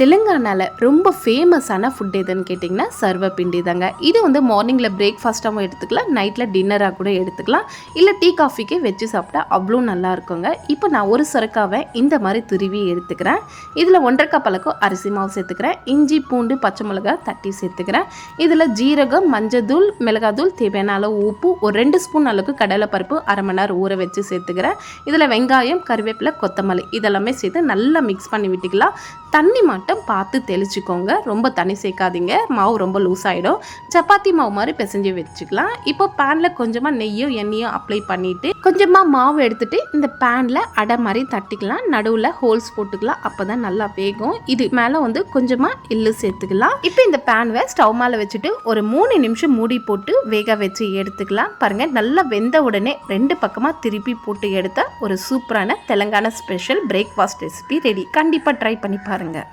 தெலுங்கானாவில் ரொம்ப ஃபேமஸான ஃபுட் எதுன்னு கேட்டிங்கன்னா சர்வப்பிண்டி தாங்க. இது வந்து மார்னிங்கில் பிரேக்ஃபாஸ்ட்டாகவும் எடுத்துக்கலாம் நைட்டில் டின்னராக கூட எடுத்துக்கலாம். இல்லை டீ காஃபிக்கே வச்சு சாப்பிட்டா அவ்வளோ நல்லா இருக்குங்க. இப்போ நான் ஒரு சுரக்காவை இந்த மாதிரி துருவி எடுத்துக்கிறேன். இதில் ஒன்றரை கப் அளவுக்கு அரிசி மாவு சேர்த்துக்கிறேன். இஞ்சி பூண்டு பச்சை மிளகாய் தட்டி சேர்த்துக்கிறேன். இதில் ஜீரகம் மஞ்சத்தூள் மிளகாத்தூள் தேவையான அளவு உப்பு ஒரு ரெண்டு ஸ்பூன் அளவுக்கு கடலைப்பருப்பு அரை மணி நேரம் ஊற வச்சு சேர்த்துக்கிறேன். இதில் வெங்காயம் கருவேப்பிலை கொத்தமல்லி இதெல்லாமே சேர்த்து நல்லா மிக்ஸ் பண்ணி விட்டுக்கலாம். தண்ணி மட்டும் பார்த்து தெளிச்சுக்கோங்க. ரொம்ப தண்ணி சேர்க்காதீங்க. மாவு ரொம்ப லூஸ் ஆகிடும் சப்பாத்தி மாவு மாதிரி பிசைஞ்சு வச்சுக்கலாம். இப்போ பேனில் கொஞ்சமாக நெய்யோ எண்ணெயோ அப்ளை பண்ணிவிட்டு கொஞ்சமாக மாவு எடுத்துகிட்டு இந்த பேனில் அடை மாதிரி தட்டிக்கலாம். நடுவில் ஹோல்ஸ் போட்டுக்கலாம். அப்போ தான் நல்லா வேகும். இது மேலே வந்து கொஞ்சமாக எள்ளு சேர்த்துக்கலாம். இப்போ இந்த பேன்வை ஸ்டவ் மேலே வச்சுட்டு ஒரு மூணு நிமிஷம் மூடி போட்டு வேக வச்சு எடுத்துக்கலாம். பாருங்கள் நல்லா வெந்த உடனே ரெண்டு பக்கமாக திருப்பி போட்டு எடுத்தால் ஒரு சூப்பரான Telangana special breakfast recipe ready கண்டிப்பாக ட்ரை பண்ணி பாருங்கள் பாருங்கள்